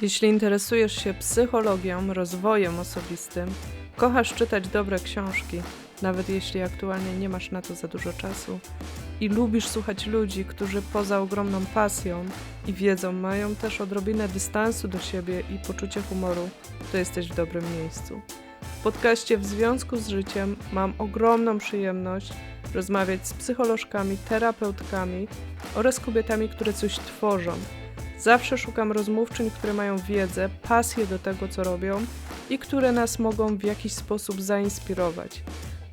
Jeśli interesujesz się psychologią, rozwojem osobistym, kochasz czytać dobre książki, nawet jeśli aktualnie nie masz na to za dużo czasu, i lubisz słuchać ludzi, którzy poza ogromną pasją i wiedzą mają też odrobinę dystansu do siebie i poczucie humoru, to jesteś w dobrym miejscu. W podcaście W Związku z Życiem mam ogromną przyjemność rozmawiać z psycholożkami, terapeutkami oraz kobietami, które coś tworzą. Zawsze szukam rozmówczyń, które mają wiedzę, pasję do tego, co robią i które nas mogą w jakiś sposób zainspirować.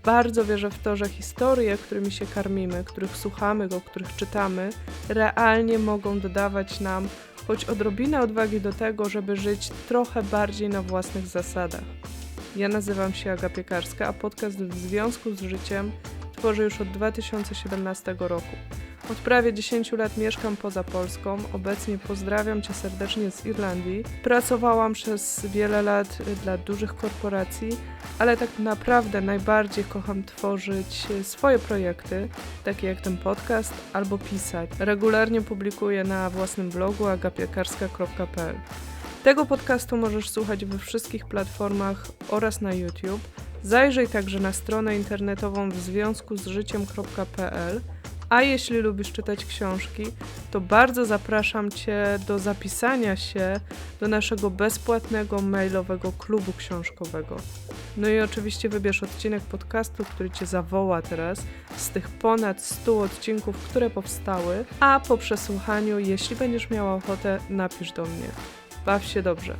Bardzo wierzę w to, że historie, którymi się karmimy, których słuchamy, o których czytamy, realnie mogą dodawać nam choć odrobinę odwagi do tego, żeby żyć trochę bardziej na własnych zasadach. Ja nazywam się Aga Piekarska, a podcast w związku z życiem tworzę już od 2017 roku. Od prawie 10 lat mieszkam poza Polską. Obecnie pozdrawiam Cię serdecznie z Irlandii. Pracowałam przez wiele lat y, dla dużych korporacji, ale tak naprawdę najbardziej kocham tworzyć y, swoje projekty, takie jak ten podcast, albo pisać. Regularnie publikuję na własnym blogu agapiekarska.pl. Tego podcastu możesz słuchać we wszystkich platformach oraz na YouTube. Zajrzyj także na stronę internetową w związku z życiem.pl. A jeśli lubisz czytać książki, to bardzo zapraszam Cię do zapisania się do naszego bezpłatnego mailowego klubu książkowego. No i oczywiście wybierz odcinek podcastu, który Cię zawoła teraz z tych ponad 100 odcinków, które powstały, a po przesłuchaniu, jeśli będziesz miała ochotę, napisz do mnie. Baw się dobrze.